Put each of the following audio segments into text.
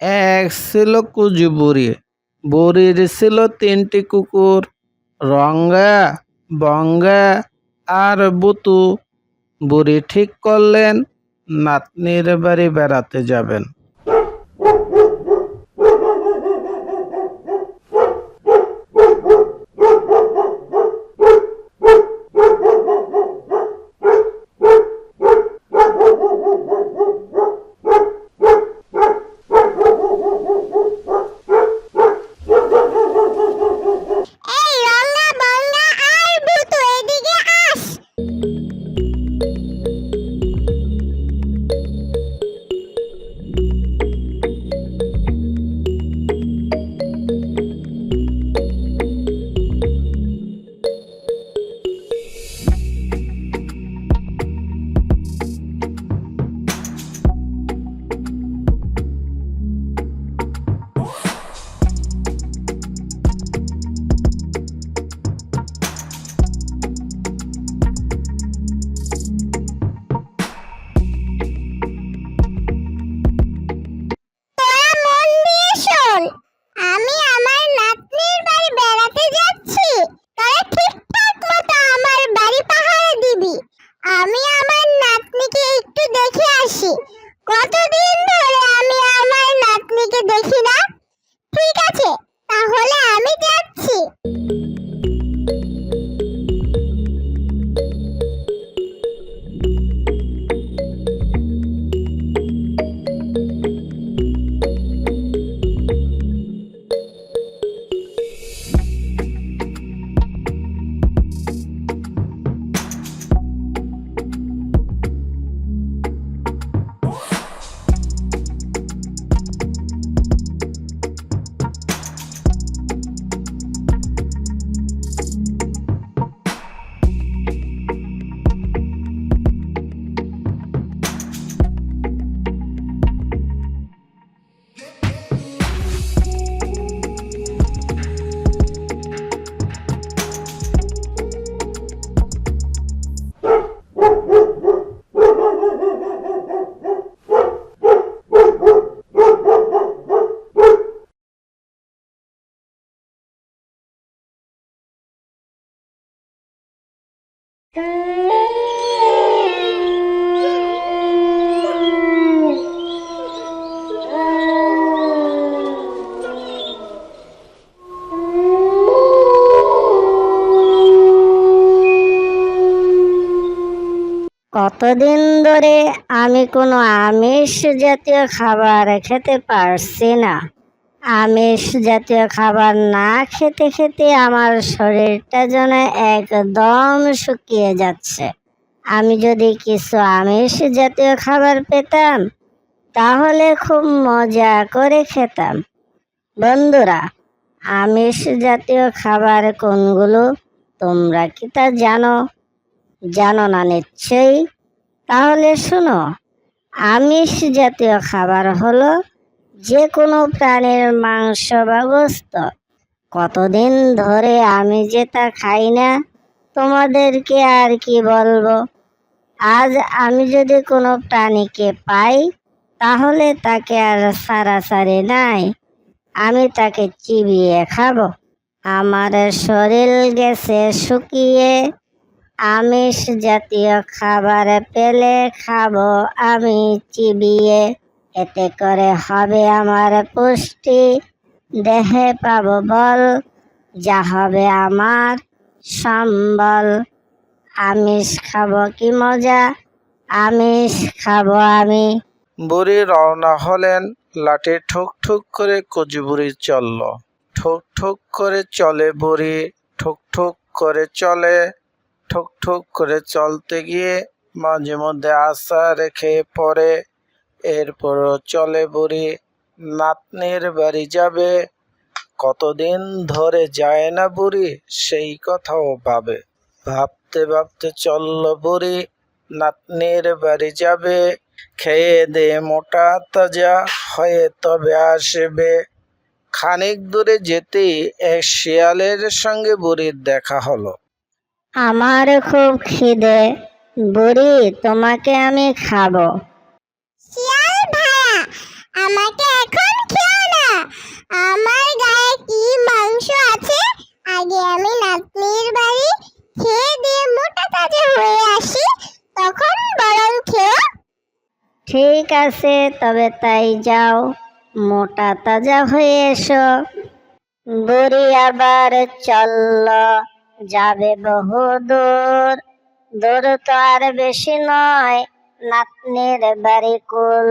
এক ছিল কুজু বুড়ি, বুড়ির ছিল তিনটি কুকুর রঙ্গা বঙ্গা আর বুতু। বুড়ি ঠিক করলেন, নাতনির বাড়ি বেড়াতে যাবেন। কতদিন ধরে আমি কোনো আমিষ জাতীয় খাবার খেতে পারছি না। আমিষ জাতীয় খাবার না খেতে খেতে আমার শরীরটা যেন একদম শুকিয়ে যাচ্ছে। আমি যদি কিছু আমিষ জাতীয় খাবার পেতাম, তাহলে খুব মজা করে খেতাম। বন্ধুরা, আমিষ জাতীয় খাবার কোনগুলো তোমরা কি তা জানো? জানো না নিশ্চয়ই। তাহলে শোনো, আমিষ জাতীয় খাবার হলো যে কোনো প্রাণীর মাংস বা গোস্ত। কতদিন ধরে আমি যে তা খাই না, তোমাদেরকে আর কি বলব? আজ আমি যদি কোনো প্রাণীকে পাই, তাহলে তাকে আর সারাসারি নাই। আমি তাকে চিবিয়ে খাব। আমার শরীর গেছে শুকিয়ে আমিষ জাতীয় খাবার পেলে খাব আমি চিবিয়ে। এতে করে হবে আমার পুষ্টি। দেহে পাব বল, যা হবে আমার সম্বল। আমিষ খাব কি মজা? আমিষ খাব আমি। বুড়ি রওনা হলেন, লাঠি ঠুক ঠুক করে কচি বুড়ি চলল। ঠুক ঠুক করে চলে বুড়ি, ঠুক ঠুক করে চলে। ঠুক ঠুক করে চলতে গিয়ে মাঝে মধ্যে আশা রেখে পড়ে। এরপরও চলে বুড়ি, নাতনির বাড়ি যাবে। কতদিন ধরে যায় না বুড়ি, সেই কথাও ভাবে। ভাবতে ভাবতে চলল বুড়ি, নাতনির বাড়ি যাবে। খেয়ে দে মোটা তাজা হয়ে তবে আসবে। খানিক দূরে যেতেই এক শিয়ালের সঙ্গে বুড়ির দেখা হলো। আমার খুব খিদে। বুড়ি তোমাকে আমি খাব। শিয়াল ভায়া আমাকে এখন খেয়ে না। আমার গায়ে কি মাংস আছে? আগে আমি নাতনির বাড়ি খেয়ে দিয়ে মোটা তাজা হয়ে আসি তখন বরং খেয়ে ঠিক আছে তবে তাই যাও। মোটা তাজা হয়ে এসো। বুড়ি আবার চলল। যাবে বহু দূর দূর তো আর বেশি নয়, নাতনির বাড়ি কুল।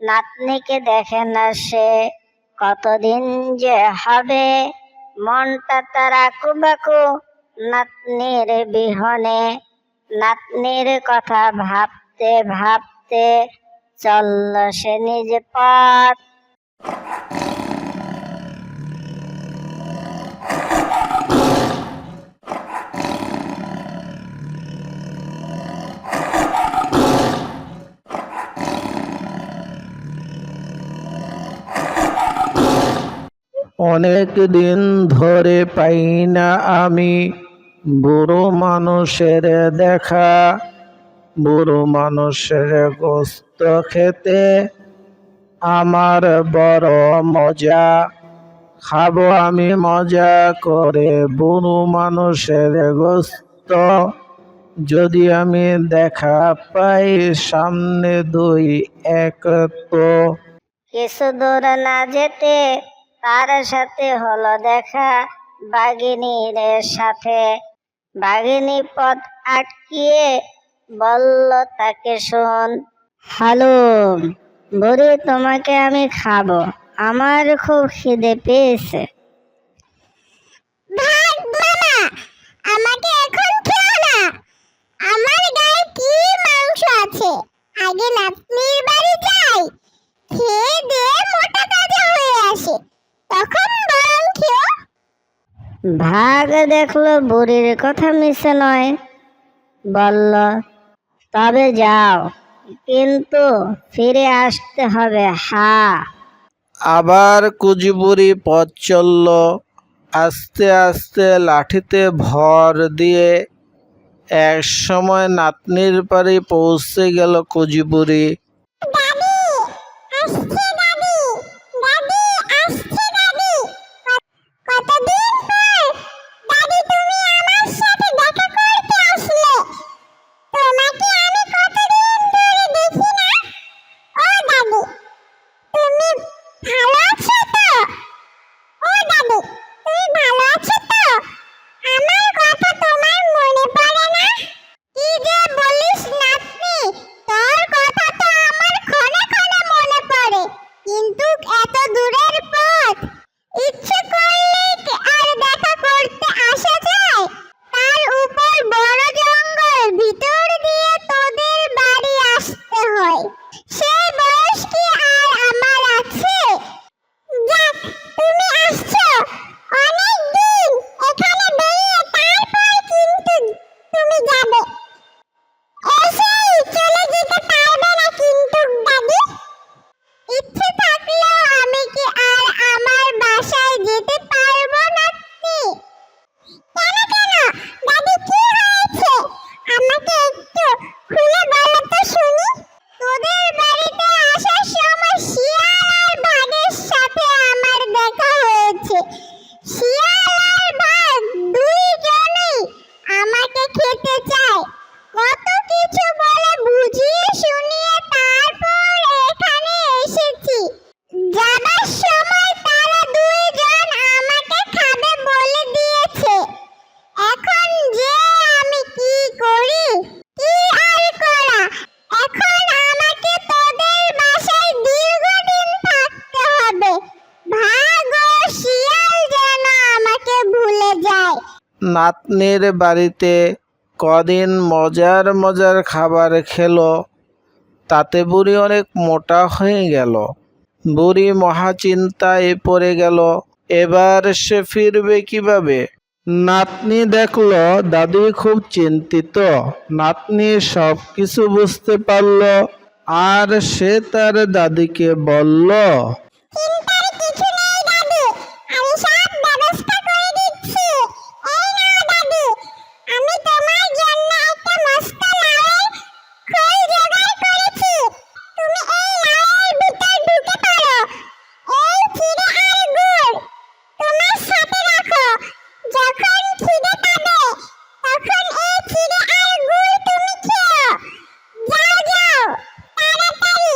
নাতনিকে দেখে না সে কতদিন যে হবে। মনটা তার আকুবাকু নাতনির বিহনে। নাতনির কথা ভাবতে ভাবতে চলল সে নিজ পথ। অনেক দিন ধরে পাই না আমি। বুড়ো মানুষের দেখা, বুড়ো মানুষের গোস্ত খেতে। আমার বড় মজা, খাব আমি মজা করে বুড়ো মানুষের গোস্ত। যদি আমি দেখা পাই সামনে দুই এক তো। দূর না যেতে তার সাথে হলো দেখা বাঘিনীর সাথে। বাঘিনী পথ আটকিয়ে বলল, তাকে শোন। হ্যালো বুড়ি, তোমাকে আমি খাব। আমার খুব খিদে পেয়েছে। আমাকে এখন না। আমার গায়ে কি মাংস আছে? আগে নাতনির বাড়ি যাই খেয়ে দিয়ে মোটা তাজা হয়ে আসে তখন বরং খেও ভাগ দেখল বুড়ির কথা মিশে নয়। বলল তবে যাও কিন্তু ফিরে আসতে হবে হা। আবার কুজিবুড়ি পথ চলল। আস্তে আস্তে লাঠিতে ভর দিয়ে এক সময় নাতনির বাড়ি পৌঁছে গেল কুজিবুড়ি নাতনির বাড়িতে কদিন মজার মজার খাবার খেলো, তাতে বুড়ি অনেক মোটা হয়ে গেল। বুড়ি মহাচিন্তায় পড়ে গেল, এবার সে ফিরবে কীভাবে? নাতনি দেখল, দাদি খুব চিন্তিত। নাতনি সব কিছু বুঝতে পারল, আর সে তার দাদিকে বলল চিন্তার কিছু নেই দাদু আমি সব ব্যবস্থা করে দিচ্ছি এই নাও দাদু আমি তোমার জন্য একটা মস্ত লাউয়ের খোল জোগাড় করেছি তুমি এই লাউয়ের ভিতর ঢুকে পড়ো এই চিড়ে আর গুড় তোমার সাথে রাখো যখন খিদে পাবে তখন এই চিড়ে আর গুড় তুমি খেও যাও যাও তাড়াতাড়ি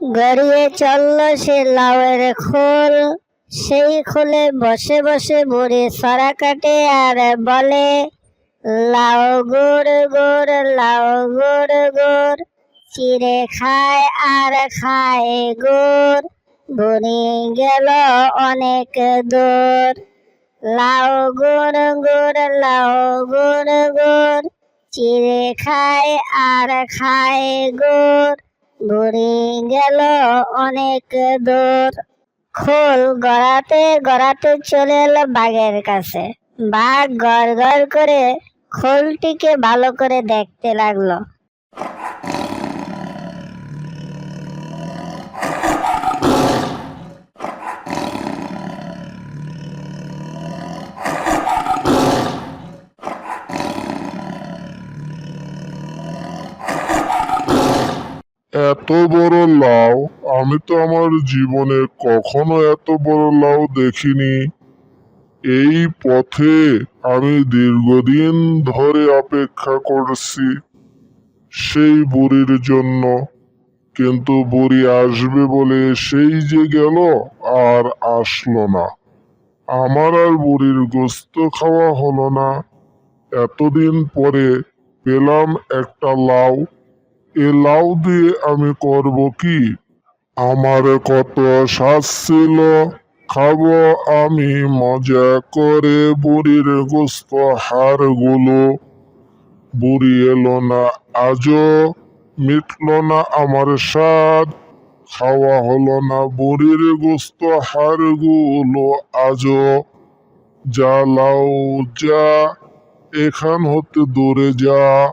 গড়িয়ে চলল সে লাউয়ের খোল। সেই খোলে বসে বসে বুড়ি সরা কাটে আর বলে, লাউ গুড় গুড়, লাউ গুড় গুড়, চিড়ে খায় আর খায় গুড়। বুড়ি গেল অনেক দূর। লাউ গুড় গুড়, লাউ গুড় গুড়, চিড়ে খায় আর খায় গুড়। বুড়ি গেল অনেক দূর। খোল গড়াতে গড়াতে চলে এলো বাঘের কাছে। বাঘ গড় গড় করে খোলটিকে ভালো করে দেখতে লাগল। এত বড় লাউ? আমি তো আমার জীবনে কখনো এত বড় লাউ দেখিনি। এই পথে আমি দীর্ঘদিন ধরে অপেক্ষা করছি সেই বুড়ির জন্য। কিন্তু বুড়ি আসবে বলে সেই যে গেল আর আসলো না। আমার আর বুড়ির গোস্ত খাওয়া হলো না। এতদিন পরে পেলাম একটা লাউ এ লাউ দিয়ে আমি করব কি? আমার কত শ্বাস ছিল। খাব আমি মজা করে বুড়ির গোস্ত হাড়গুলো। বুড়ি এলো না আজও, মিটল না আমার স্বাদ। খাওয়া হলো না বুড়ির গোস্ত হাড়গুলো আজও। যা লাউ যা, এখান হতে দূরে যা।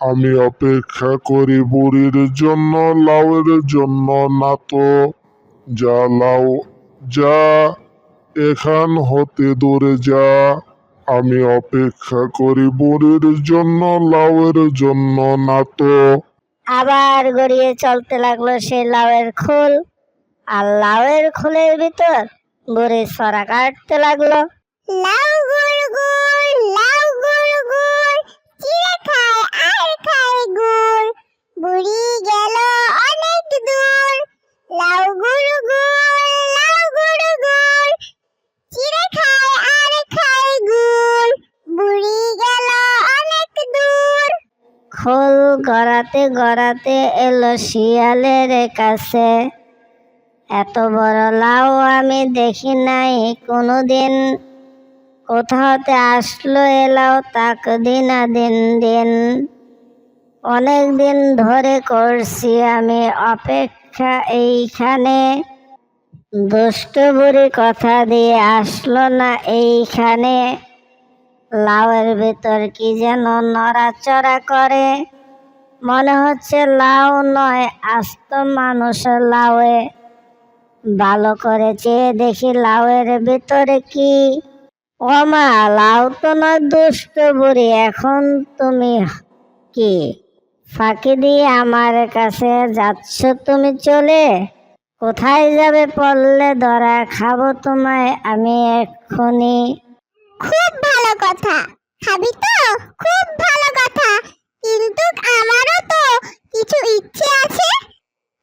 আমি অপেক্ষা করি বুড়ির জন্য লাউয়ের জন্য না তো যা লাউ যা এখান হতে দূরে যা। আমি অপেক্ষা করি বুড়ির জন্য লাউয়ের জন্য না তো। আবার গড়িয়ে চলতে লাগল সেই লাউয়ের খোল। আর লাউয়ের খোলের ভিতর বুড়ি সরা কাটতে লাগল। লাউ গুড় গুড় লাউ গুড় গুড় চিড়ে খায় বুড়ি গেল অনেক দূর। লাউ গুড় লাউ গুড় চিড়ে খায় আর বুড়ি গেল অনেক দূর। খোল গড়াতে গড়াতে এলো শিয়ালের কাছে। এত বড় লাউ আমি দেখি নাই কোনোদিন। কোথাওতে আসলো এলাও তাক দিন দিন দিন। অনেক দিন ধরে করছি আমি অপেক্ষা এইখানে। দুষ্ট বুড়ি কথা দিয়ে আসলো না এইখানে। লাউয়ের ভেতর কি যেন নড়াচড়া করে। মনে হচ্ছে লাউ নয়, আস্ত মানুষ লাউয়ে। ভালো করে চেয়ে দেখি লাউয়ের ভিতরে কি। ও মা, লাউ তো না দুষ্ট বুড়ি, এখন তুমি কি ফাঁকি দিয়ে আমার কাছে যাচ্ছ তুমি চলে? কোথায় যাবে পড়লে ধরা খাব তোমায় আমি এক্ষুনি। খুব ভালো কথা, খাবি তো? খুব ভালো কথা। কিন্তু আমারও তো কিছু ইচ্ছে আছে।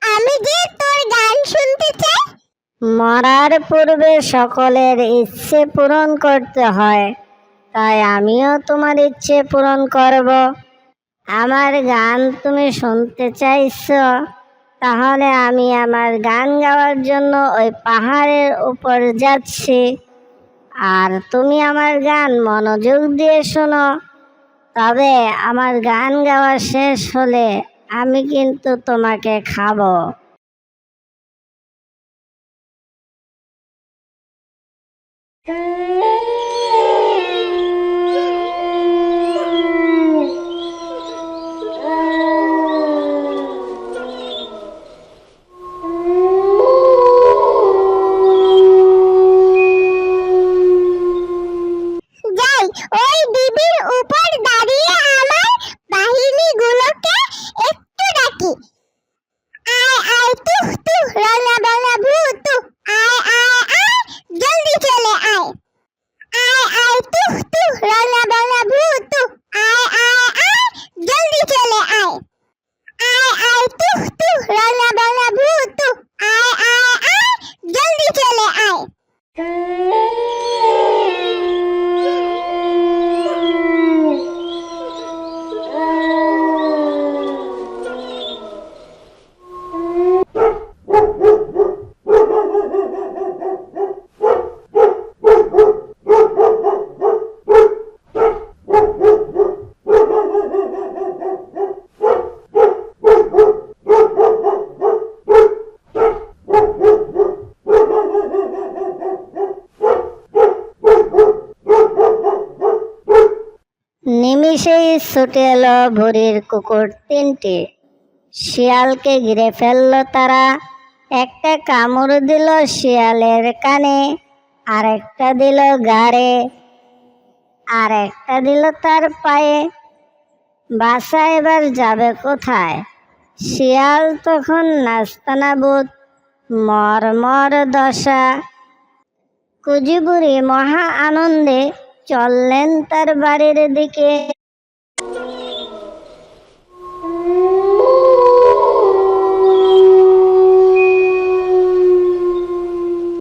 আমি যে তোর গান শুনতে চাই মরার পূর্বে সকলের ইচ্ছে পূরণ করতে হয়, তাই আমিও তোমার ইচ্ছে পূরণ করব। আমার গান তুমি শুনতে চাইছো, তাহলে আমি আমার গান গাওয়ার জন্য ওই পাহাড়ের উপর যাচ্ছি। আর তুমি আমার গান মনোযোগ দিয়ে শোনো, তবে আমার গান গাওয়া শেষ হলে আমি কিন্তু তোমাকে খাব যাই ওই দিদির উপর দাঁড়িয়ে আমার বাহিনীগুলোকে একটু ডাকি আয় আয় তুহ তুহ রলা বলা ভূ তুহ আয় আয় আয় জলদি চলে আয় আয় আয় তুহ তুহ রলা বলা ভূ তুহ আয় আয় আয় জলদি চলে আয় আয় আয় তুহ তুহ রলা বলা ভূ তুহ নিমিষেই ছুটে এলো ভুরির কুকুর তিনটি। শিয়ালকে ঘিরে ফেলল তারা। একটা কামড় দিল শিয়ালের কানে আর একটা দিল গাড়ে আর একটা দিল তার পায়ে। বাসা এবার যাবে কোথায়? শিয়াল তখন নাস্তানাবুদ মর মর দশা। কুজিবুড়ি মহা আনন্দে চললেন তার বাড়ির দিকে।